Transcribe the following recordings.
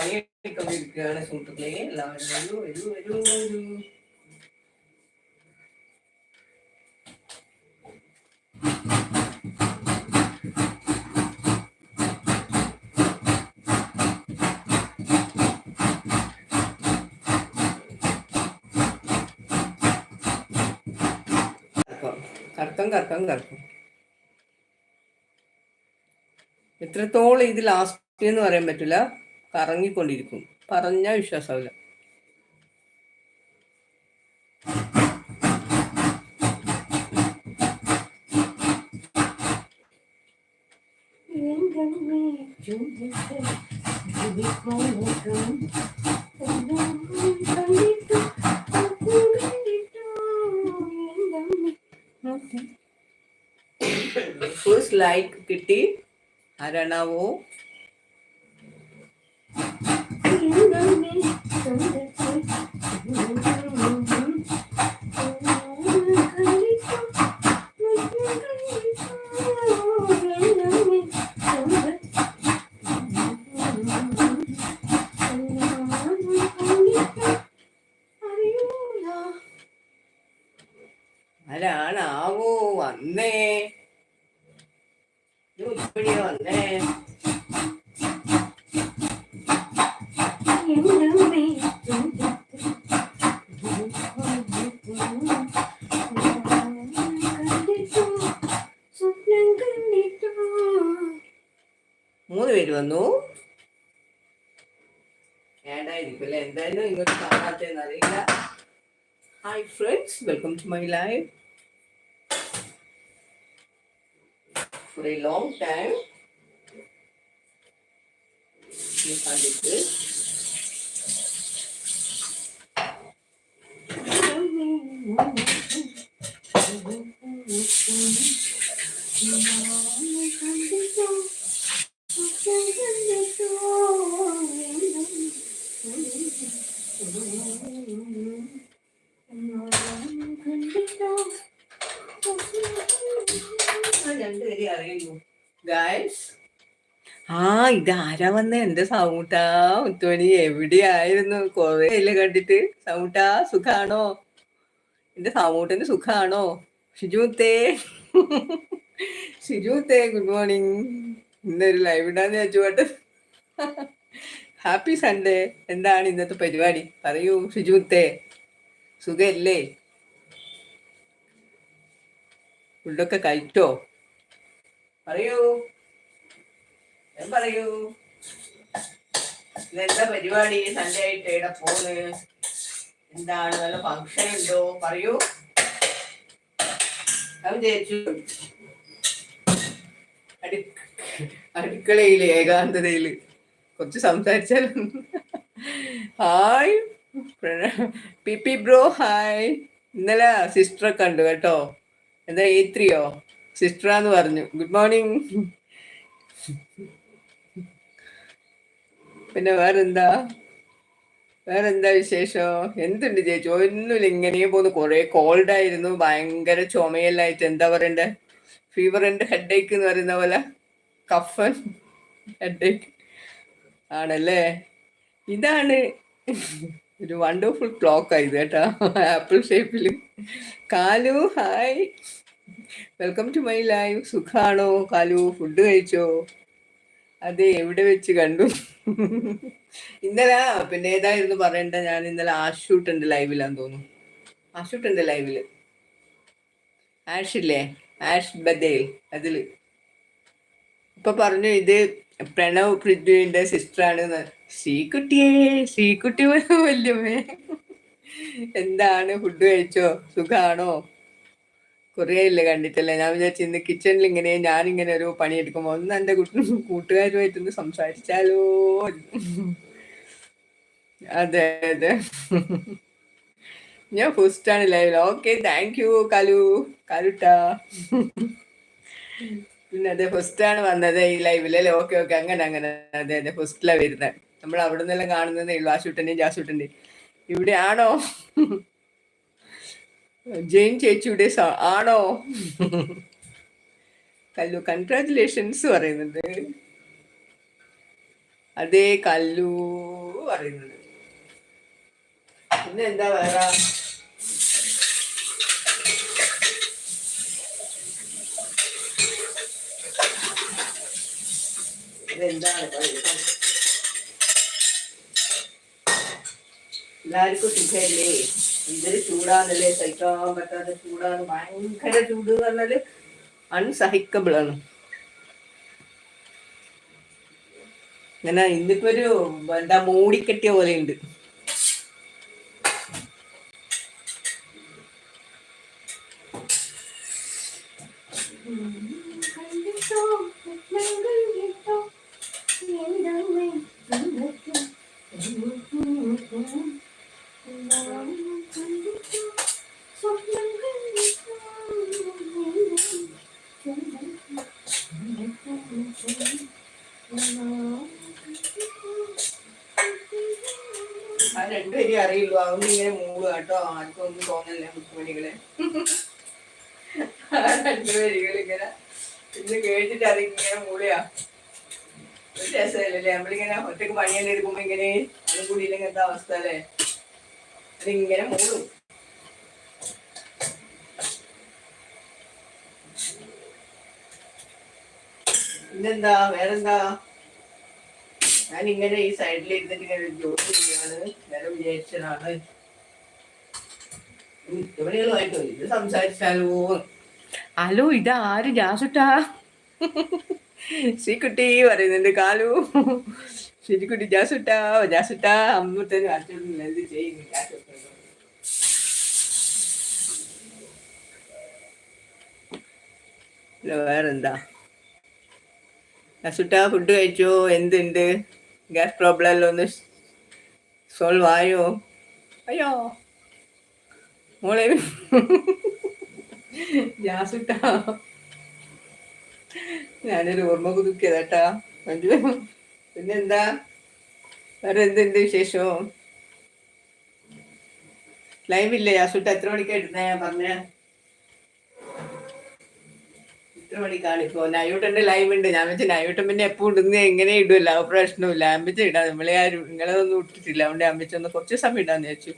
പണിയെടുക്കൊണ്ടിരിക്കുകയാണ് സുഹൃത്തുക്കളെ. എല്ലാവരും വരൂ വരൂ വരൂ വരൂ കറക്കം കറക്കം കറക്കം എത്രത്തോളം ഇത് ലാസ്റ്റ് എന്ന് പറയാൻ പറ്റില്ല കറങ്ങിക്കൊണ്ടിരിക്കും. പറഞ്ഞാൽ വിശ്വാസമില്ല ഫസ്റ്റ് ലൈക്ക് കിട്ടി. ആരാണാവോ ആരാണാവോ? Mm-hmm. ഏടായിരിക്കും അല്ലെ എന്തായാലും ഇങ്ങോട്ട് കാണാത്തെന്ന് അറിയില്ല hi friends welcome to my life for a long time. You ആരാ വന്ന. എന്റെ സൗട്ടാ മുത്തുമണി എവിടെയായിരുന്നു? കൊറേ ഇല്ല കണ്ടിട്ട്. സൗട്ടാ സുഖാണോ? എന്റെ സൗട്ടന്റെ സുഖാണോ? ഷിജുത്തേ ഷിജുത്തേ ഗുഡ് മോർണിംഗ് ഇന്നൊരു ലൈവ് ഇടാന്ന് വെച്ചോട്ട് ഹാപ്പി സൺഡേ എന്താണ് ഇന്നത്തെ പരിപാടി? പറയൂ ഷിജുത്തേ സുഖല്ലേ? ഫുഡൊക്കെ കഴിച്ചോ? പറയൂ. പറയൂ. ഇതെന്താ പരിപാടി? സൺഡേ ആയിട്ട് എവിടെ പോണ്? എന്താണ്? നല്ല ഫങ്ഷൻ ഉണ്ടോ? പറയൂ. വിചാരിച്ചു അടുക്കളയിൽ ഏകാന്തതയിൽ കുറച്ച് സംസാരിച്ചാലും ഹായ്. P bro hi. ഇന്നലെ സിസ്റ്ററെ കണ്ടു കേട്ടോ. എന്താ എ ത്രീയോ സിസ്റ്ററാന്ന് പറഞ്ഞു. Good morning. പിന്നെ വേറെന്താ? വേറെന്താ വിശേഷം? എന്തുണ്ട് ചേച്ചി? ഒന്നുമില്ല ഇങ്ങനെ പോന്നു കുറെ കോൾഡ് ആയിരുന്നു. ഭയങ്കര ചുമയെല്ലായിട്ട്. എന്താ പറയണ്ടേ? ഫീവർ ഉണ്ട് ഹെഡ് ഏക്ക് എന്ന് പറയുന്ന പോലെ. കഫൻ ഹെഡ് ഏക്ക് ആണല്ലേ? ഇതാണ് ഒരു വണ്ടർഫുൾ ക്ലോക്ക് ആയത് കേട്ടോ. ആപ്പിൾ ഷേപ്പിൽ Kalu hi welcome to my live സുഖാണോ? കാലു ഫുഡ് കഴിച്ചോ? അതെ എവിടെ വെച്ച് കണ്ടു? ഇന്നലെ പിന്നെ ഏതായിരുന്നു പറയണ്ട ഞാൻ ഇന്നലെ ആഷൂട്ട് ഉണ്ട് ലൈവിലാന്ന് തോന്നുന്നു. ആഷൂട്ട് ഉണ്ട് ലൈവിൽ. ആഷ് ഇല്ലേ? ആഷ് ബദേൽ അതിൽ. ഇപ്പൊ പറഞ്ഞു ഇത് പ്രണവ് പൃഥ്വിന്റെ സിസ്റ്റർ ആണ് ശ്രീകുട്ടിയേ ശ്രീകുട്ടി വല്യമ്മേ. എന്താണ്? ഫുഡ് കഴിച്ചോ? സുഖാണോ? കുറേ ഇല്ല കണ്ടിട്ടല്ലേ? ഞാൻ വിചാരിച്ചു ഇന്ന് കിച്ചണിൽ ഇങ്ങനെ ഞാനിങ്ങനെ ഒരു പണിയെടുക്കുമ്പോൾ ഒന്ന് എന്റെ കൂട്ടുകാരുമായിട്ടൊന്ന് സംസാരിച്ചാലോ. അതെ അതെ. ഞാൻ ഫസ്റ്റ് ആണ് ലൈവിൽ ഓക്കെ താങ്ക് യു കലു. കലുട്ട. പിന്നെ അതെ ഫസ്റ്റ് ആണ് വന്നത് ഈ ലൈവിൽ അല്ലേ? ഓക്കെ ഓക്കെ അങ്ങനെ അങ്ങനെ. അതെ അതെ ഫസ്റ്റിലാണ് വരുന്നത് നമ്മൾ അവിടെ നിന്നെല്ലാം കാണുന്നതേ ഉള്ളൂ. ആശുട്ടന്റെയും ജാസൂട്ടന്റെയും ഇവിടെ ആണോ ജെയിൻ ചേച്ചിയുടെ ആണോ? കല്ലു കൺഗ്രാറ്റുലേഷൻസ് പറയുന്നുണ്ട്. അതേ കല്ലു പറയുന്നത് പിന്നെ എന്താ വേറെ? ഇതെന്താണ് പറയുന്നത്? എല്ലാവർക്കും സുഖമല്ലേ? ഇതൊരു ചൂടാണല്ലേ? സഹിക്കാൻ പറ്റാത്ത ചൂടാണ്. ഭയങ്കര ചൂട് എന്ന് പറഞ്ഞാൽ അൺസഹിക്കബിൾ ആണ്. ഇങ്ങനെ ഇന്നിപ്പോ ഒരു എന്താ മൂടിക്കെട്ടിയ പോലെ ഉണ്ട് ആ രണ്ടുപേരും അറിയുള്ളൂ അതുകൊണ്ട് ഇങ്ങനെ മൂവ് കേട്ടോ ആർക്കും ഒന്നും തോന്നല്ലേ മുത്തുമണികളെ ആ രണ്ടുപേരുകൾ ഇങ്ങനെ ഇന്ന് കേട്ടിട്ട് അതിങ്ങനെ മൂളിയാ. ഒരു നമ്മളിങ്ങനെ ഒറ്റയ്ക്ക് പണിയെല്ലാം എടുക്കുമ്പോ ഇങ്ങനെ അതും കൂടി ഇല്ലെങ്കിൽ അവസ്ഥ അല്ലേ? അതിങ്ങനെ മൂളും. പിന്നെന്താ? വേറെന്താ? ഞാൻ ഇങ്ങനെ ഈ സൈഡിൽ ഇരുന്നിട്ട് ജോലി ചെയ്യാണ് വേറെ വിചാരിച്ചതാണ്. ഇത് സംസാരിച്ചാലോ? ഹലോ ഇത് ആര് ജാസുട്ടാ? ശ്രീകുട്ടി പറയുന്നുണ്ട് കാലു. ശ്രീകുട്ടി ജാസുട്ടാ ജാസുട്ടാ അമ്മത്തേനും അച്ഛനും എന്ത് ചെയ്യുന്നു വേറെന്താ? ജാസുട്ടാ ഫുഡ് കഴിച്ചോ? എന്തുണ്ട്? ഗ്യാസ് പ്രോബ്ലം ഒന്ന് സോൾവ് ആയോ? അയ്യോ. മോളെ. ജാസുട്ടാ ഞാനൊരു ഓർമ്മ പുതുക്കിയതാട്ടാ. മഞ്ജു പിന്നെന്താ? വേറെ എന്തുണ്ട് വിശേഷം? ലൈവ് ഇല്ലേ? ജാസുട്ട എത്ര മണിക്കാ ഇടുന്നേ? പറഞ്ഞ. എത്ര മണിക്കാണ് ഇപ്പോ. നയൂട്ടന്റെ ലൈവ് ഉണ്ട് ഞാൻ വെച്ചാൽ നയൂട്ടൻ പിന്നെ എപ്പോ ഇടുന്ന? എങ്ങനെ ഇടുമല്ലോ പ്രശ്നമില്ല. അമ്പിച്ച ഇടാ. നമ്മളെ ആരും നിങ്ങളതൊന്നും ഇട്ടിട്ടില്ല. അതുകൊണ്ട് അമ്പിച്ച ഒന്ന് കുറച്ച് സമയം ഇടാന്ന് വെച്ചു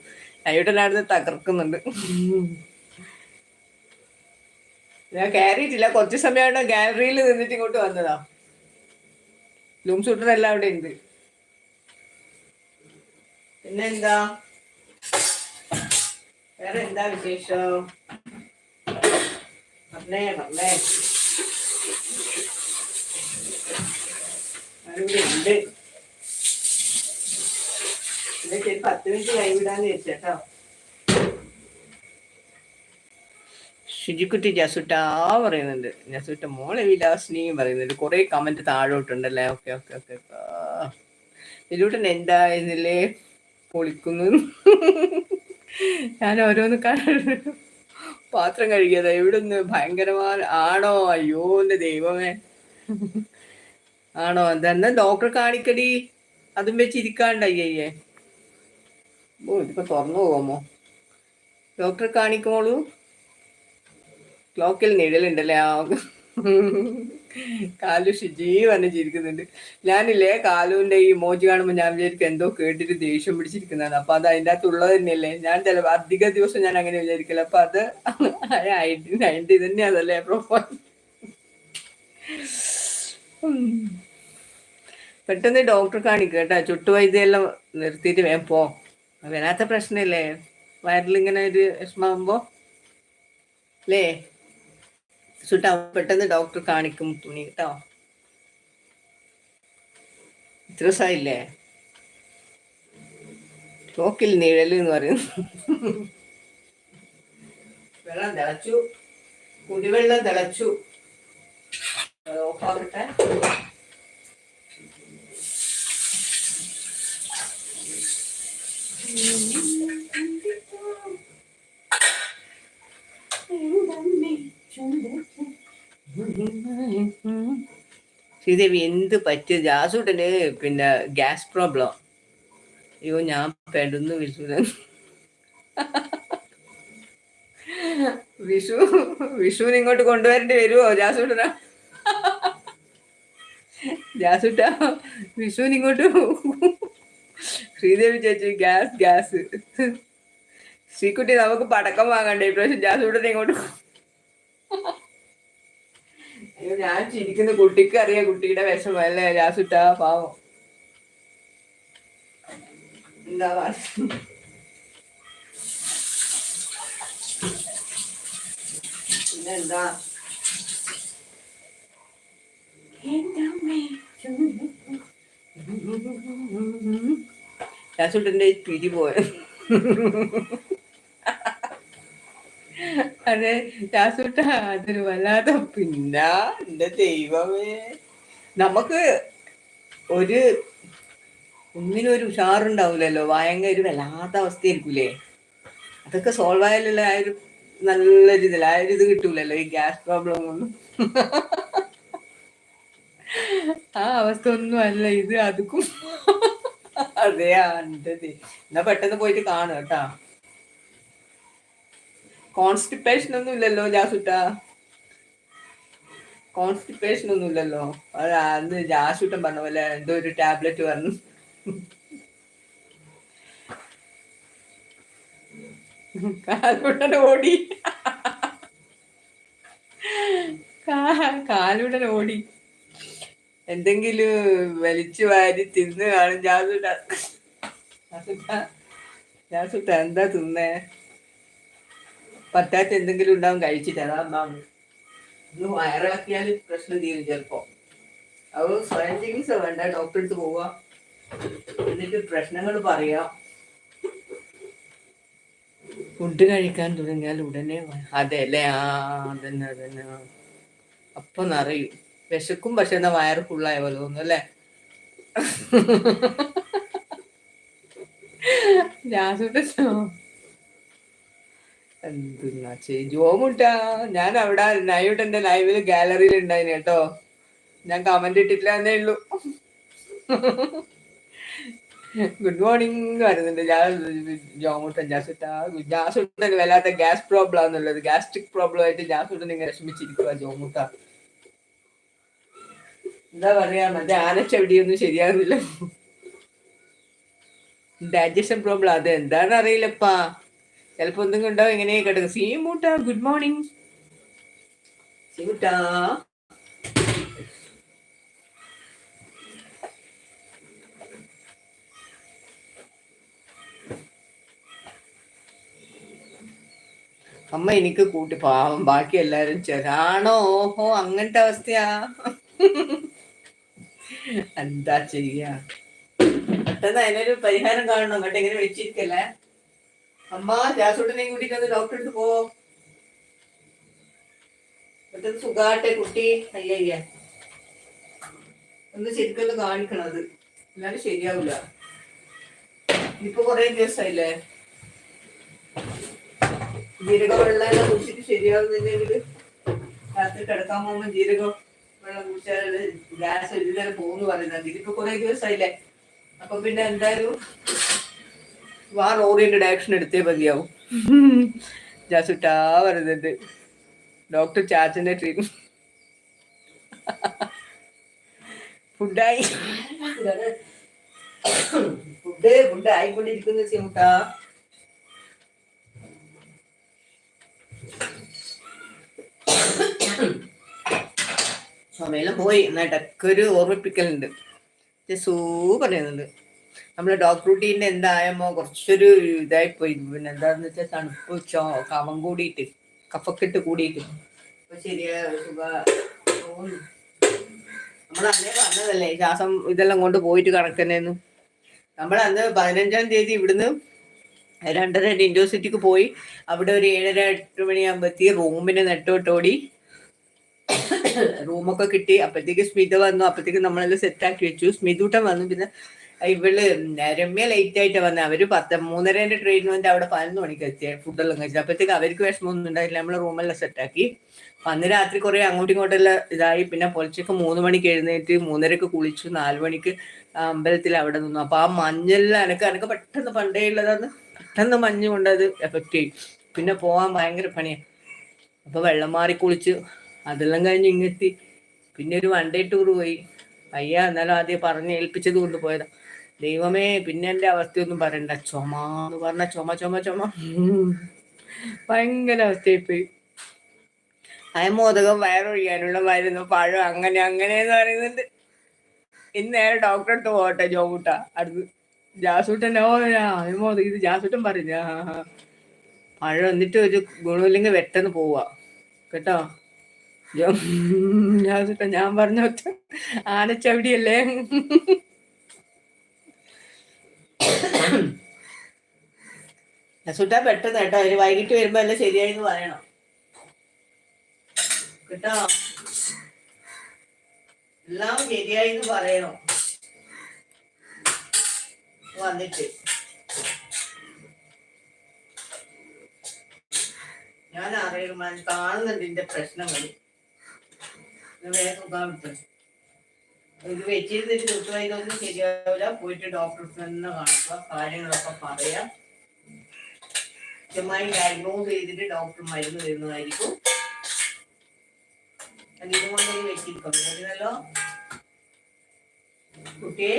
നയൂട്ടൻ അവിടുന്ന് തകർക്കുന്നുണ്ട്. ഞാൻ കയറിയിട്ടില്ല. കുറച്ച് സമയമായിട്ട് ഗാലറിയിൽ നിന്നിട്ട് ഇങ്ങോട്ട് വന്നതാ. ലൂം സൂട്ടർ എല്ലാം അവിടെ ഉണ്ട്. പിന്നെ എന്താ വേറെ എന്താ വിശേഷം? അവിടെ ഉണ്ട്? പത്ത് മിനിറ്റ് കൈവിടാന്ന് വെച്ചേട്ടോ ശുചിക്കുട്ടി ജസുട്ട പറയുന്നുണ്ട്. ജസുട്ട മോളെ വിലാസിനിയും പറയുന്നുണ്ട്. കുറെ കമന്റ് താഴോട്ടുണ്ടല്ലേ? Okay okay okay. ഇതിലൂട്ടൻ എന്തായിരുന്നില്ലേ പൊളിക്കുന്നു ഞാൻ ഓരോന്ന് കാണുന്നു. പാത്രം കഴുകിയതാ. ഇവിടുന്ന് ഭയങ്കരമാ ആണോ? അയ്യോ എന്റെ ദൈവമേ. ആണോ? എന്താ ഡോക്ടർ കാണിക്കടി? അതും വെച്ച് ഇരിക്കാണ്ടയ്യേ ഓ ഇതിപ്പോ തുറന്നു പോകാമോ ഡോക്ടറെ കാണിക്കുമോളൂ ക്ലോക്കിൽ നിഴലുണ്ടല്ലേ? ആ കാലു ഷിജി വന്ന് ചിരിക്കുന്നുണ്ട്. ഞാനില്ലേ കാലുവിന്റെ ഈ മോജി കാണുമ്പോൾ ഞാൻ വിചാരിക്കും എന്തോ കേട്ടിട്ട് ദേഷ്യം പിടിച്ചിരിക്കുന്നതാണ്. അപ്പൊ അത് അതിന്റെ അകത്തുള്ളത് തന്നെയല്ലേ? ഞാൻ ചില അധിക ദിവസം ഞാൻ അങ്ങനെ വിചാരിക്കില്ല. അപ്പൊ അത് അതിന്റെ ഇത് തന്നെയാണല്ലേ പ്രൊഫൈൽ പെട്ടെന്ന് ഡോക്ടർ കാണിക്കുക കേട്ടോ. ചുട്ടുവൈദ്യെല്ലാം നിർത്തിയിട്ട് വേഗം പോ. വരാത്ത പ്രശ്നമില്ലേ? വയറിലിങ്ങനെ ഒരു വിഷമാകുമ്പോ അല്ലേ? സുട്ടാ പെട്ടെന്ന് ഡോക്ടർ കാണിക്കും തുണി കേട്ടോ ഇത്ര ദിവസമായില്ലേ ചോക്കിൽ നിഴൽ എന്ന് പറയുന്നു. വെള്ളം തിളച്ചു. കുടിവെള്ളം തിളച്ചു. ഓഫാകട്ടെ ശ്രീദേവി എന്ത് പറ്റി ജാസൂട്ടന് പിന്നെ ഗ്യാസ് പ്രോബ്ലം. അയ്യോ ഞാൻ പെടുന്നു വിഷു. വിഷു വിഷുവിന് ഇങ്ങോട്ട് കൊണ്ടുവരേണ്ടി വരുമോ ജാസൂട്ടന? ജാസുട്ട വിഷുവിന് ഇങ്ങോട്ട് ശ്രീദേവി ചേച്ചി ഗ്യാസ് ഗ്യാസ്. ശ്രീക്കുട്ടി നമുക്ക് പടക്കം വാങ്ങണ്ടേ? ഇപ്രാവശ്യം ഇട്ടിട്ട് ഇങ്ങോട്ട് അയ്യോ ഞാൻ ചിരിക്കുന്ന. കുട്ടിക്ക് അറിയാം. കുട്ടിയുടെ വിഷമം അല്ലേ രാസുട്ട പാവം. എന്താ പിന്നെന്താ? രാസുട്ടന്റെ പിരി പോയ? അതെ രാസുട്ട അതൊരു വല്ലാത്ത പിന്നെ എന്റെ ദൈവമേ. നമുക്ക് ഒരു ഒന്നിനും ഒരു ഉഷാറുണ്ടാവില്ലല്ലോ ഭയങ്കര ഒരു വല്ലാത്ത അവസ്ഥയായിരിക്കൂലേ. അതൊക്കെ സോൾവ് ആയാലുള്ള ആ ഒരു നല്ലൊരു രീതിയിൽ ആ ഒരു ഇത് കിട്ടൂലല്ലോ ഈ ഗ്യാസ് പ്രോബ്ലം ഒന്നും. ആ അവസ്ഥ ഒന്നും അല്ല. ഇത് അതുക്കും. അതെ എന്റെ എന്നാ പെട്ടെന്ന് പോയിട്ട് കാണും കേട്ടാ. കോൺസ്റ്റിപ്പേഷൻ ഒന്നും ഇല്ലല്ലോ ജാസുട്ട. കോൺസ്റ്റിപ്പേഷൻ ഒന്നും ഇല്ലല്ലോ. അത് ജാസുട്ടൻ പറഞ്ഞ പോലെ എന്തോ ഒരു ടാബ്ലറ്റ് പറഞ്ഞു. കാലുടൻ ഓടി. കാലുടൻ ഓടി. എന്തെങ്കിലും വലിച്ചു വാരി തിന്ന് കാണും ജാസുട്ട ജാസുട്ട എന്താ തിന്നേ? പറ്റാത്ത എന്തെങ്കിലും ഉണ്ടാവും കഴിച്ചിട്ട്. അതാ അമ്മാന്ന് ഒന്ന് വയറിളക്കിയാൽ പ്രശ്നം തീരും ചിലപ്പോ. അത് സ്വയം ചികിത്സ വേണ്ട ഡോക്ടറെ അടുത്ത് പോവുക എന്നിട്ട് പ്രശ്നങ്ങൾ പറയാം. ഫുഡ് കഴിക്കാൻ തുടങ്ങിയാൽ ഉടനെ അതെ അല്ലേ? ആ അതന്നെ അതന്നെ. അപ്പൊ നിറയും. വിശക്കും പക്ഷെ എന്നാ വയറ് ഫുള്ളായ പോലെ തോന്നുന്നു അല്ലേ? രാസുട്ട എന്തെന്നാ ചെയ്യും ജോമുട്ട ഞാൻ അവിടെ നൈവിട്ടെന്റെ ലൈവിൽ ഗാലറിയിൽ ഉണ്ടായിന് കേട്ടോ. ഞാൻ കമന്റ് ഇട്ടിട്ടില്ല എന്നേ ഉള്ളൂ. ഗുഡ് മോർണിംഗ് വരുന്നുണ്ട് ഞാൻ ജോമുട്ടൻ ജാസുട്ട. ജാസുട്ടൻ വല്ലാത്ത ഗ്യാസ് പ്രോബ്ലം ആണെന്നുള്ളത് ഗ്യാസ്ട്രിക് പ്രോബ്ലം ആയിട്ട് ജാസുട്ടൻ ഇങ്ങനെ വിഷമിച്ചിരിക്കുക ജോമുട്ട. എന്താ പറയാ മറ്റേ ആനച്ചവിടിയൊന്നും ശരിയാകുന്നില്ല ഡൈജഷൻ പ്രോബ്ലം അത് എന്താണെന്ന് അറിയില്ലപ്പാ ചിലപ്പോ എന്തെങ്കിലും ഉണ്ടാവും ഇങ്ങനെ കേട്ടോ സീമൂട്ട ഗുഡ് മോർണിംഗ് സീമൂട്ട അമ്മ എനിക്ക് കൂട്ടി പാവം ബാക്കി എല്ലാരും ചെറാണോ? ഓഹോ അങ്ങനത്തെ അവസ്ഥയാ. എന്താ ചെയ്യാ? പെട്ടെന്ന് അതിനൊരു പരിഹാരം കാണണം. അങ്ങോട്ട് ഇങ്ങനെ വെച്ചിരിക്കല്ലേ? അമ്മ ജാസൂട്ടിനെയും കൂട്ടിട്ട് ഡോക്ടർ അടുത്ത് പോ പെട്ടെന്ന് സുഖാട്ടെ കുട്ടി. അയ്യ ഒന്ന് ശരിക്കൊന്ന് കാണിക്കണം അത്. എന്നാലും ശരിയാവില്ല ഇപ്പൊ കൊറേ ദിവസമായില്ലേ ജീരക വെള്ളം കുടിച്ചിട്ട് ശരിയാവുന്നില്ലെങ്കിൽ രാത്രി കിടക്കാൻ പോകുമ്പോൾ ജീരകം വെള്ളം കുടിച്ചാൽ ഗ്യാസ് ഒരു നേരം പോകുന്നു പറയുന്നത് ഇതിപ്പോ കുറെ ദിവസമായില്ലേ അപ്പൊ പിന്നെ എന്തായാലും വാർ ഓറിയന്റഡ് ആക്ഷൻ എടുത്തേ മതിയാവും. ജാസുട്ടാ പറയുന്നുണ്ട് ഡോക്ടർ ചാച്ചന്റെ ട്രീറ്റ്മെന്റ് ഫുഡായി ഫുഡ് ഫുഡ് ആയിക്കൊണ്ടിരിക്കുന്ന സിമുട്ടാ സമയം പോയി. എന്നാ ഒരു ഓർമ്മിപ്പിക്കലുണ്ട്. സൂ പറയുന്നുണ്ട് നമ്മളെ ഡോഗ് റൂട്ടീന്റെ എന്തായമോ കുറച്ചൊരു ഇതായി പോയി പിന്നെ എന്താന്ന് വെച്ചാൽ തണുപ്പ് ചോ കവം കൂടിയിട്ട് കഫക്കെട്ട് കൂടിയിട്ട്. അപ്പൊ ശരിയാ സുഖ. നമ്മൾ അന്നേ ശ്വാസം ഇതെല്ലാം കൊണ്ട് പോയിട്ട് കണക്കന്നെന്നു നമ്മൾ അന്ന് പതിനഞ്ചാം തീയതി ഇവിടുന്ന് രണ്ടര ഇൻഡോ സിറ്റിക്ക് പോയി. അവിടെ ഒരു ഏഴര എട്ട് മണിയാകുമ്പോഴത്തേ റൂമിന് നെട്ടോട്ടോടി. റൂമൊക്കെ കിട്ടി. അപ്പോഴത്തേക്ക് സ്മിത വന്നു. അപ്പോഴത്തേക്ക് നമ്മളെല്ലാം സെറ്റാക്കി വെച്ചു. സ്മിതൂട്ടം വന്നു. പിന്നെ ഇവൾ രമ്യ ലേറ്റ് ആയിട്ട് വന്ന അവർ പത്ത് മൂന്നരേന്റെ ട്രെയിൻ വന്നിട്ട് അവിടെ പതിനൊന്ന് മണിക്ക് എത്തിയ ഫുഡെല്ലാം കഴിച്ചു. അപ്പോഴത്തേക്ക് അവർക്ക് വിഷമമൊന്നും ഉണ്ടായില്ല. നമ്മൾ റൂമെല്ലാം സെറ്റ് ആക്കി. അന്ന് രാത്രി കുറെ അങ്ങോട്ടും ഇങ്ങോട്ടെല്ലാം ഇതായി. പിന്നെ പൊളിച്ചൊക്കെ മൂന്ന് മണിക്ക് എഴുന്നേറ്റ് മൂന്നരക്ക് കുളിച്ചു. നാല് മണിക്ക് അമ്പലത്തിൽ അവിടെ നിന്നു. അപ്പൊ ആ മഞ്ഞെല്ലാം എനക്ക് എനക്ക് പെട്ടെന്ന് പണ്ടേ ഉള്ളതാണ്. പെട്ടെന്ന് മഞ്ഞ് കൊണ്ട് അത് എഫക്റ്റ് ചെയ്യും. പിന്നെ പോവാൻ ഭയങ്കര പണിയാണ് അപ്പൊ വെള്ളം മാറി കുളിച്ച് അതെല്ലാം കഴിഞ്ഞ് ഇങ്ങെത്തി പിന്നെ ഒരു വൺ ഡേ ടൂർ പോയി. അയ്യ എന്നാലും ആദ്യം പറഞ്ഞ് ഏൽപ്പിച്ചത് കൊണ്ട് പോയതാ ദൈവമേ പിന്നെ എന്റെ അവസ്ഥയൊന്നും പറയണ്ട. ചുമ എന്ന് പറഞ്ഞ ചുമ ചുമ ചുമ. ഭയങ്കര അവസ്ഥയായിപ്പോയി. അയമോദകം വയറൊഴിയാനുള്ള മരുന്ന് പഴം അങ്ങനെ അങ്ങനെ എന്ന് പറയുന്നുണ്ട്. ഇന്ന് നേരെ ഡോക്ടറെ അടുത്ത് പോകട്ടെ ജോബുട്ട. അടുത്ത് ജാസൂട്ടൻ ഓ ഇത് ജാസൂട്ടൻ പറഞ്ഞു. പഴം എന്നിട്ട് ഒരു ഗുണമില്ലെങ്കിൽ വെട്ടെന്ന് പോവാ കേട്ടോ? ജാസൂട്ടൻ ഞാൻ പറഞ്ഞ ആന ആനച്ചവിടിയല്ലേ? ജാസൂട്ട പെട്ടെന്ന് കേട്ടോ. ഒരു വൈകിട്ട് വരുമ്പോ എല്ലാം ശരിയായിന്ന് പറയണം. കേട്ടോ? എല്ലാം ശരിയായിന്ന് പറയണം. വന്നിട്ട്. ഞാൻ അറിയണം ഞാൻ കാണുന്നുണ്ട് ഇതിന്റെ പ്രശ്നങ്ങൾ വേറെ കാണിച്ചു ഇത് വെച്ചിരുന്നിട്ട് ഇതൊന്നും ശരിയാവില്ല. പോയിട്ട് ഡോക്ടർ തന്നെ കാണുക കാര്യങ്ങളൊക്കെ പറയാം. കൃത്യമായി ഡയഗ്നോസ് ചെയ്തിട്ട് ഡോക്ടർ മരുന്ന് തരുന്നതായിരിക്കും. അത് ഇതുകൊണ്ട് വെച്ചിരിക്കും വരുന്നല്ലോ കുട്ടിയെ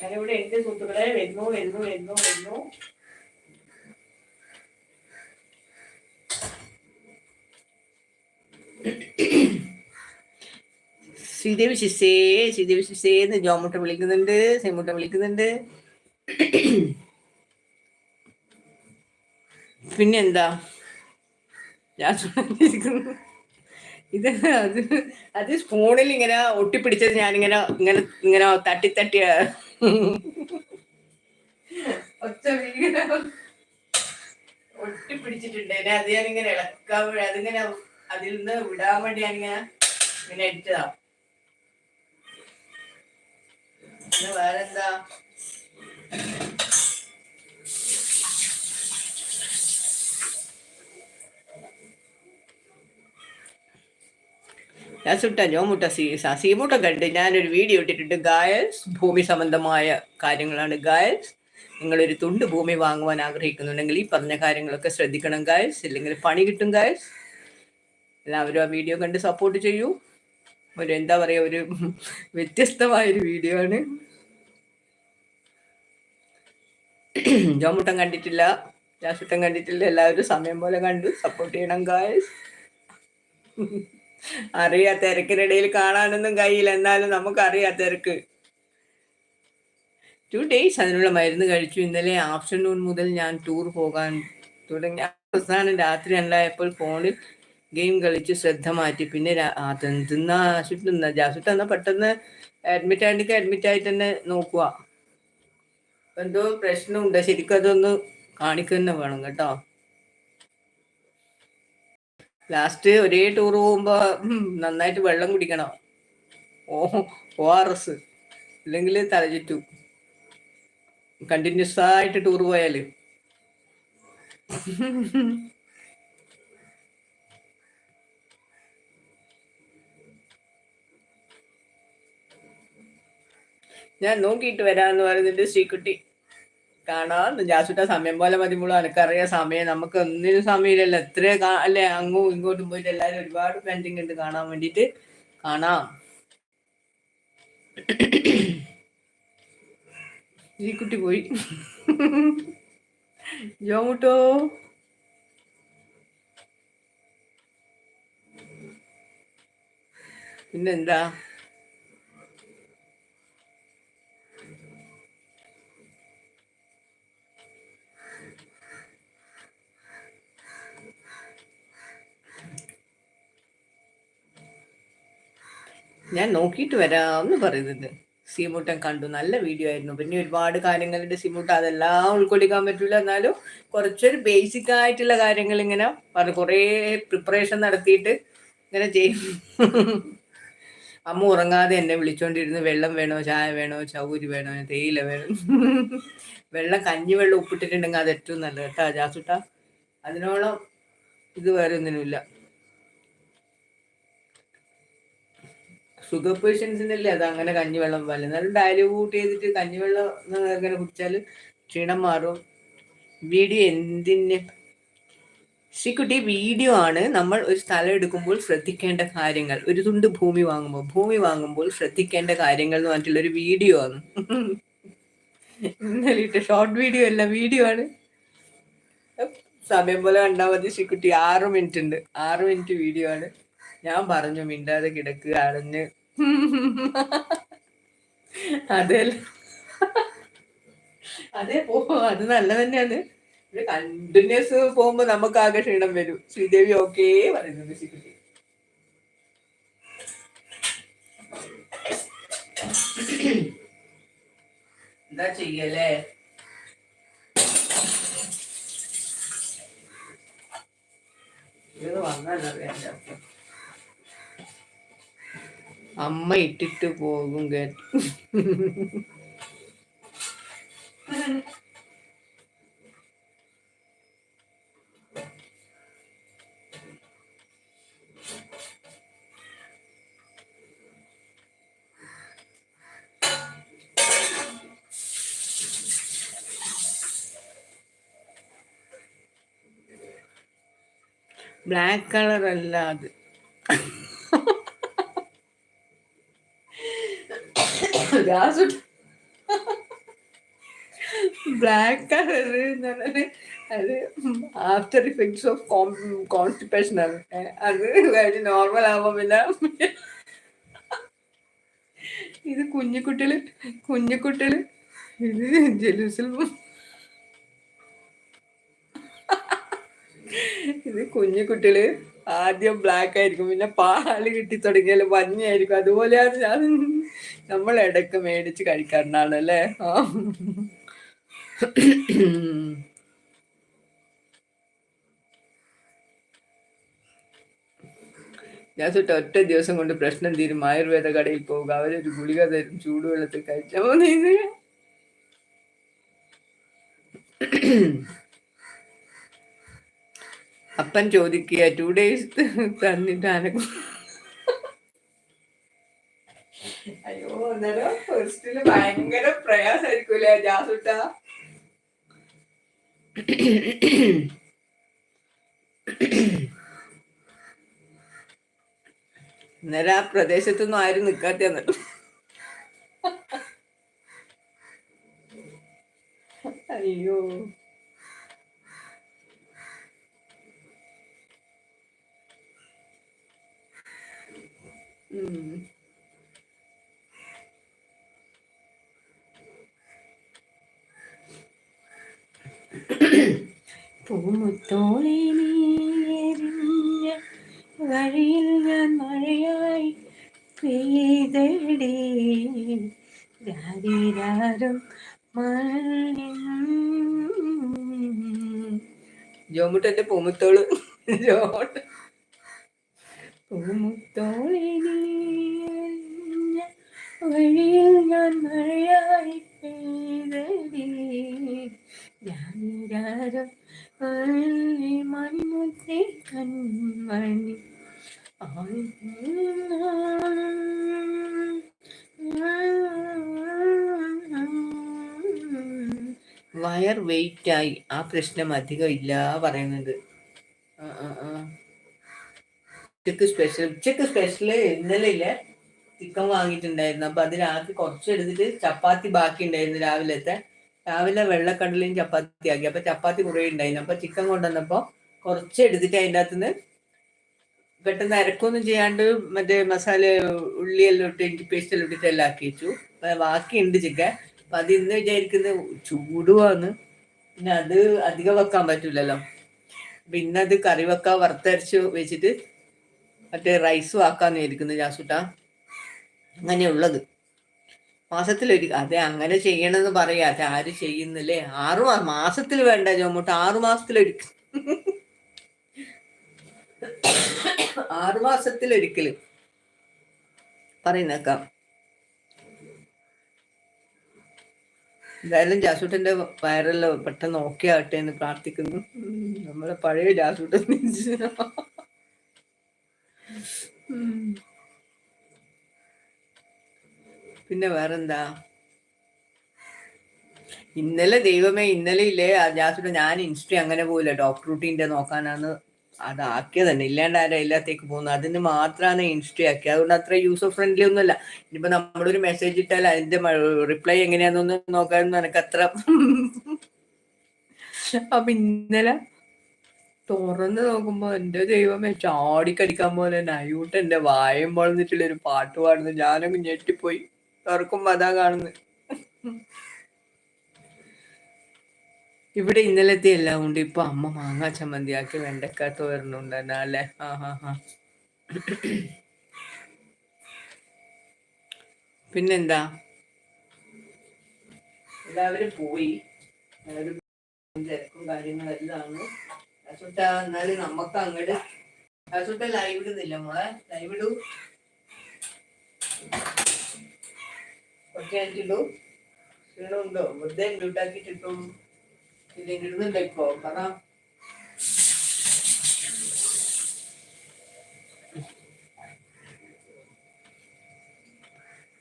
ഞാനിവിടെ എന്റെ സുഹൃത്തുക്കളെ? വരുന്നു വരുന്നു വരുന്നു വരുന്നു. ശ്രീദേവി ശിസേ ശ്രീദേവി ശിസേ എന്ന് ജോമുട്ട വിളിക്കുന്നുണ്ട് സെമുട്ട വിളിക്കുന്നുണ്ട്. പിന്നെന്താ? ഞാൻ ഇരിക്കുന്നു ഇത് അത് അത് സ്പൂണിൽ ഇങ്ങനെ ഒട്ടിപ്പിടിച്ചത് ഞാൻ ഇങ്ങനെ ഇങ്ങനെ തട്ടി തട്ടി ഒച്ച വീണ ഒട്ടിപ്പിടിച്ചിട്ടുണ്ട്. അത് ഞാനിങ്ങനെ ഇളക്കാൻ അതിങ്ങനെ അതിൽ നിന്ന് വിടാൻ വേണ്ടി ഞാനിങ്ങനെ ഇങ്ങനെ ഇട്ടതാ. വേറെന്താ? ഞാൻ സുട്ട ജോമുട്ട സീ സീമുട്ട കണ്ട് ഞാനൊരു വീഡിയോ ഇട്ടിട്ടുണ്ട്. ഗായൽസ് ഭൂമി സംബന്ധമായ കാര്യങ്ങളാണ്. ഗായൽസ് നിങ്ങളൊരു തുണ്ട് ഭൂമി വാങ്ങുവാൻ ആഗ്രഹിക്കുന്നുണ്ടെങ്കിൽ ഈ പറഞ്ഞ കാര്യങ്ങളൊക്കെ ശ്രദ്ധിക്കണം ഗായൽസ്. ഇല്ലെങ്കിൽ പണി കിട്ടും ഗായൽസ്. എല്ലാവരും ആ വീഡിയോ കണ്ട് സപ്പോർട്ട് ചെയ്യൂ. ഒരു എന്താ പറയുക ഒരു വ്യത്യസ്തമായൊരു വീഡിയോ ആണ്. ജോമുട്ടം കണ്ടിട്ടില്ല ജാസുട്ടം കണ്ടിട്ടില്ല. എല്ലാവരും സമയം പോലെ കണ്ടു സപ്പോർട്ട് ചെയ്യണം ഗായസ് അറിയാം തിരക്കിനിടയിൽ കാണാനൊന്നും കഴിയില്ല. എന്നാലും നമുക്കറിയാം തിരക്ക്. ടു ഡേയ്സ് അതിനുള്ള മരുന്ന് കഴിച്ചു. ഇന്നലെ ആഫ്റ്റർനൂൺ മുതൽ ഞാൻ ടൂർ പോകാൻ തുടങ്ങി. അവസാനം രാത്രി ഉണ്ടായപ്പോൾ ഫോണിൽ ഗെയിം കളിച്ച് ശ്രദ്ധ മാറ്റി. പിന്നെ തിന്ന ആശുപത്രി ആശുപത്രി ജാസുട്ട് എന്നാ പെട്ടെന്ന് അഡ്മിറ്റ് ആയിട്ട് അഡ്മിറ്റ് ആയിട്ട് തന്നെ നോക്കുക എന്തോ പ്രശ്നമുണ്ട്. ശരിക്കും അതൊന്ന് കാണിക്കുക തന്നെ വേണം കേട്ടോ. ലാസ്റ്റ് ഒരേ ടൂർ പോകുമ്പോ നന്നായിട്ട് വെള്ളം കുടിക്കണം. ഓ ഒ ആർ എസ് ഇല്ലെങ്കിൽ തലചുറ്റു കണ്ടിന്യൂസ് ആയിട്ട് ടൂർ പോയാൽ. ഞാൻ നോക്കിയിട്ട് വരാന്ന് പറയുന്നുണ്ട് ശ്രീകുട്ടി കാണാം. ജാസുട്ട സമയം പോലെ മതിമുള്ളൂ എനിക്കറിയാം സമയം. നമുക്ക് ഒന്നിനും സമയമില്ലല്ലോ. എത്ര അല്ലെ? അങ്ങും ഇങ്ങോട്ടും പോയിട്ട് എല്ലാവരും ഒരുപാട് പെൻഡിങ് ഉണ്ട് കാണാൻ വേണ്ടിയിട്ട്. കാണാം. ഈ കുട്ടി പോയി. ജോമുട്ടോ പിന്നെന്താ? ഞാൻ നോക്കിയിട്ട് വരാമെന്ന് പറയുന്നുണ്ട്. സീമൂട്ടൻ കണ്ടു. നല്ല വീഡിയോ ആയിരുന്നു. പിന്നെ ഒരുപാട് കാര്യങ്ങളുണ്ട്. സീമൂട്ട അതെല്ലാം ഉൾക്കൊള്ളിക്കാൻ പറ്റില്ല എന്നാലും കുറച്ചൊരു ബേസിക് ആയിട്ടുള്ള കാര്യങ്ങൾ ഇങ്ങനെ പറഞ്ഞു. കുറേ പ്രിപ്പറേഷൻ നടത്തിയിട്ട് ഇങ്ങനെ ചെയ്യും. അമ്മ ഉറങ്ങാതെ എന്നെ വിളിച്ചോണ്ടിരുന്നു. വെള്ളം വേണോ? ചായ വേണോ? ചൗരി വേണോ? തേയില വേണം? വെള്ളം കഞ്ഞി വെള്ളം ഉപ്പിട്ടിട്ടുണ്ടെങ്കിൽ അത് ഏറ്റവും നല്ലത്. കേട്ടോ ജാസുട്ട? അതിനോളം ഇത് വേറെ ഒന്നിനുമില്ല. ഷുഗർ പേഷ്യൻസിനല്ലേ അത് അങ്ങനെ കഞ്ഞിവെള്ളം പോലെ. എന്നാലും ഡയലൂട്ട് ചെയ്തിട്ട് കഞ്ഞിവെള്ളം അങ്ങനെ കുടിച്ചാൽ ക്ഷീണം മാറും. വീഡിയോ എന്തിന്? ശ്രീക്കുട്ടി വീഡിയോ ആണ്. നമ്മൾ ഒരു സ്ഥലം എടുക്കുമ്പോൾ ശ്രദ്ധിക്കേണ്ട കാര്യങ്ങൾ. ഒരു തുണ്ട് ഭൂമി വാങ്ങുമ്പോൾ ഭൂമി വാങ്ങുമ്പോൾ ശ്രദ്ധിക്കേണ്ട കാര്യങ്ങൾ എന്ന് പറഞ്ഞിട്ടുള്ള ഒരു വീഡിയോ ആണ്. ഇന്നലെ ഷോർട്ട് വീഡിയോ അല്ല വീഡിയോ ആണ്. സമയം പോലെ കണ്ടാൽ മതി ശ്രീക്കുട്ടി ആറ് മിനിറ്റ് ഉണ്ട്. ആറ് മിനിറ്റ് വീഡിയോ ആണ്. ഞാൻ പറഞ്ഞു മിണ്ടാതെ കിടക്കുക അടഞ്ഞ് അതെ അതെ പോ അത് നല്ല തന്നെയാണ് കണ്ടിന്യൂസ് പോകുമ്പോ നമുക്ക് ആകെ ക്ഷീണം വരും. ശ്രീദേവി ഓക്കേ പറയുന്നുണ്ട് ശ്രീകുട്ടി എന്താ ചെയ്യല്ലേ? ഇത് വന്നാലറിയാം അമ്മ ഇട്ടിട്ട് പോകും കേട്ടു ബ്ലാക്ക് കളർ അല്ല അത്. ബ്ലാക്ക് കളർ എന്ന് പറഞ്ഞാൽ ആഫ്റ്റർ ഇഫക്ട്സ് ഓഫ് കോൺസ്റ്റിപ്പേഷൻ ആണ്. അത് നോർമൽ ആവുമ്പോൾ പിന്നെ ഇത് കുഞ്ഞിക്കുട്ടികൾ കുഞ്ഞിക്കുട്ടികൾ ഇത് ജലൂസിൽ ഇത് കുഞ്ഞു കുട്ടികൾ ആദ്യം ബ്ലാക്ക് ആയിരിക്കും. പിന്നെ പാൽ കിട്ടി തുടങ്ങിയാൽ മഞ്ഞയായിരിക്കും അതുപോലെയാണ് ഞാൻ നമ്മൾ ഇടയ്ക്ക് മേടിച്ച് കഴിക്കാറുണ്ടാണ് അല്ലേ ഞാൻ തൊട്ട് ഒറ്റ ദിവസം കൊണ്ട് പ്രശ്നം തീരും. ആയുർവേദ കടയിൽ പോവുക അവരൊരു ഗുളിക തരും. ചൂടുവെള്ളത്തിൽ കഴിച്ചാൽ മതി. അപ്പൻ ചോദിക്കുക ടു ഡേയ്സ് തന്നിട്ട് അയ്യോ അന്നേരം ഫസ്റ്റിൽ ഭയങ്കര പ്രയാസായിരിക്കൂലേ ജാസുട്ട? അന്നേരം ആ പ്രദേശത്തൊന്നും ആരും നിക്കാത്ത അയ്യോ. പൂമുത്തോളി നീരിഞ്ഞ വഴിയിൽ ഞാൻ മഴയായി പെയ്തടി. രാരിരാരും ജോമുട്ടന്റെ പൂമുത്തോൾ. ജോട്ട് വയർ വെയിറ്റ് ആയി ആ പ്രശ്നം അധികം ഇല്ല ആ ഉച്ചയ്ക്ക് സ്പെഷ്യൽ ഉച്ചയ്ക്ക് സ്പെഷ്യൽ ഇന്നലെ ഇല്ലേ? ചിക്കൻ വാങ്ങിയിട്ടുണ്ടായിരുന്നു. അപ്പൊ അത് രാത്രി കുറച്ച് എടുത്തിട്ട് ചപ്പാത്തി ബാക്കി ഉണ്ടായിരുന്നു രാവിലത്തെ. രാവിലെ വെള്ളക്കടലയും ചപ്പാത്തി ആക്കി. അപ്പൊ ചപ്പാത്തി കുറേ ഉണ്ടായിരുന്നു. അപ്പൊ ചിക്കൻ കൊണ്ടുവന്നപ്പോ കുറച്ച് എടുത്തിട്ട് അതിന്റെ അകത്തുനിന്ന് പെട്ടെന്ന് അരക്കൊന്നും ചെയ്യാണ്ട് മറ്റേ മസാല ഉള്ളിയെല്ലാം ഇട്ട് എനിക്ക് പേസ്റ്റ് എല്ലാം ഇട്ടിട്ട് എല്ലാം ആക്കി വെച്ചു. ബാക്കി ഉണ്ട് ചിക്കൻ. അപ്പൊ അത് ഇന്ന് വിചാരിക്കുന്നത് ചൂടുവാന്ന് പിന്നെ അത് അധികം വെക്കാൻ പറ്റൂലല്ലോ. പിന്നെ അത് കറി വെക്കാൻ വറുത്തരച്ച് വെച്ചിട്ട് മറ്റേ റൈസും ആക്കാന്ന് വിചാരിക്കുന്നു ജാസുട്ട. അങ്ങനെയുള്ളത്. മാസത്തിലൊരു അതെ അങ്ങനെ ചെയ്യണമെന്ന് പറയാ. അത് ആര് ചെയ്യുന്നില്ലേ? ആറു മാസത്തിൽ വേണ്ട ജോമോട്ട് ആറു മാസത്തിലൊരിക്കൽ ആറു മാസത്തിലൊരിക്കൽ. പറയുന്നേക്കാം. എന്തായാലും ജാസൂട്ടന്റെ വയറല്ല പെട്ടെന്ന് ഓക്കെ ആട്ടെ എന്ന് പ്രാർത്ഥിക്കുന്നു. നമ്മുടെ പഴയ ജാസൂട്ടൻ പിന്നെ വേറെന്താ? ഇന്നലെ ദൈവമേ ഇന്നലെ ഇല്ലേ ജാസൂട്ടൻ? ഞാൻ ഇൻസ്റ്റ അങ്ങനെ പോയില്ല ഡോക്ടർ റൂട്ടീന്റെ നോക്കാനാണ് അതാക്കിയത് തന്നെ. ഇല്ലാണ്ട് ആരും എല്ലാത്തേക്ക് പോകുന്നത് അതിന് മാത്രമാണ് ഇൻസ്റ്റ ആക്കിയത് അതുകൊണ്ട് അത്ര യൂസർ ഫ്രണ്ട്ലി ഒന്നുമല്ല. ഇനിയിപ്പോ നമ്മളൊരു മെസ്സേജ് ഇട്ടാൽ അതിന്റെ റിപ്ലൈ എങ്ങനെയാണെന്നൊന്ന് നോക്കാനൊന്നും എനിക്ക് അത്ര അപ്പൊ ഇന്നലെ തുറന്ന് നോക്കുമ്പോ എന്റെ ദൈവമേ ചാടിക്കടിക്കാൻ പോലെ നയൂട്ട് എന്റെ വായം വളർന്നിട്ടുള്ള ഒരു പാട്ട് പാടുന്നു. ഞാനങ്ങ് ഞെട്ടിപ്പോയി. തുറക്കുമ്പോ അതാ കാണുന്നത് ഇവിടെ ഇന്നലത്തെ എല്ലാം ഉണ്ട്. ഇപ്പൊ അമ്മ മാങ്ങാ ചമ്മന്തിയാക്കി വെണ്ടക്ക അല്ലേ? ആ ഹാ ഹാ പിന്നെന്താ? എല്ലാവരും പോയി. തിരക്കും കാര്യങ്ങളെല്ലാം എന്നാലും നമുക്ക് അങ്ങോട്ട് ലൈവ് ഇടുന്നില്ല മോളെ. ലൈവ് ഇടൂ. ഒക്കെ ആയിട്ടിടൂ ക്ഷീണമുണ്ടോ? വെറുതെ മ്യൂട്ടാക്കിട്ടിട്ടുള്ളൂ ഇടുന്നുണ്ടോ ഇപ്പോ പറ.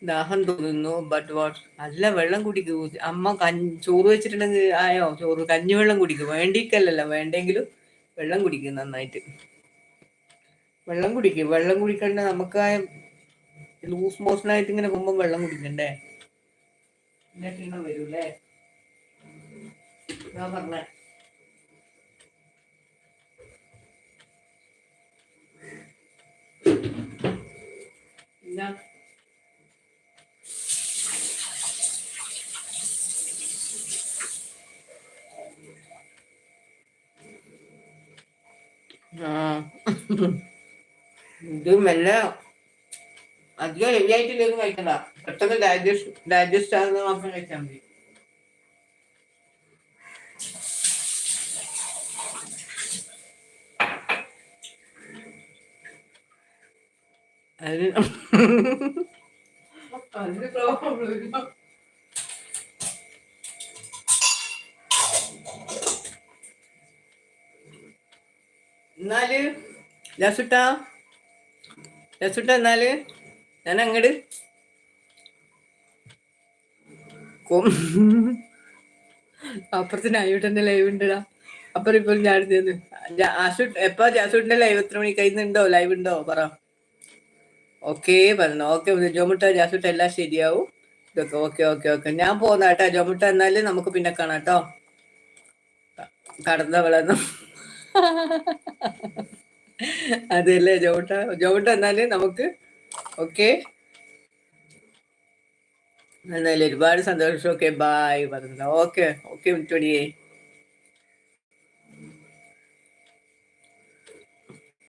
ദാഹം തോന്നുന്നു ബട്ട് വാട്ട് നല്ല വെള്ളം കുടിക്കൂ. അമ്മ ചോറ് വെച്ചിട്ടുണ്ടെങ്കിൽ ആയോ? ചോറ് കഞ്ഞിവെള്ളം കുടിക്കും. വേണ്ടിക്കല്ലല്ല വേണ്ടെങ്കിലും വെള്ളം കുടിക്കും നന്നായിട്ട്. വെള്ളം കുടിക്കും. വെള്ളം കുടിക്കണ്ട നമുക്ക് ലൂസ് മോഷനായിട്ട് ഇങ്ങനെ പോകുമ്പോൾ വെള്ളം കുടിക്കണ്ടേ? പിന്നെ വരൂല്ലേ? ഞാൻ പറഞ്ഞ. പിന്നെ ഇത് മെല്ലെ അധികം ഹെവി ഇതൊന്നും കഴിക്കണ്ട. പെട്ടെന്ന് ഡൈജസ്റ്റ് ഡൈജസ്റ്റ് ആകുന്ന മാത്രം കഴിച്ചാൽ മതി. അതിന് അതിന് പ്രോബ്ലം എന്നാൽ? ലസുട്ട ലസുട്ട എന്നാൽ? ഞാൻ അങ്ങട് അപ്പുറത്തിന് അയ്യൂട്ടന്റെ ലൈവ് ഉണ്ടടാ. അപ്പുറം ഇപ്പൊ ഞാൻ ആശുട്ട് എപ്പോ ജാസുട്ടിന്റെ ലൈവ് എത്ര മണി കഴിയുന്നുണ്ടോ ലൈവ് ഉണ്ടോ? പറ. ഓക്കെ പറഞ്ഞു. ഓക്കെ ജോമുട്ട ജാസുട്ട എല്ലാം ശരിയാവും. ഇതൊക്കെ ഓക്കെ ഓക്കെ ഓക്കെ. ഞാൻ പോന്ന കേട്ടോ. ജോമുട്ട എന്നാൽ നമുക്ക് പിന്നെ കാണാം കേട്ടോ. കടന്ന വളർന്നു. അതല്ലേ ജോമുട്ട? ജോട്ട എന്നാൽ നമുക്ക് ഓക്കെ. എന്നാലും ഒരുപാട് സന്തോഷം ഓക്കെ ബായ് പറഞ്ഞു ഓക്കെ ഓക്കെ മുറ്റോടിയേ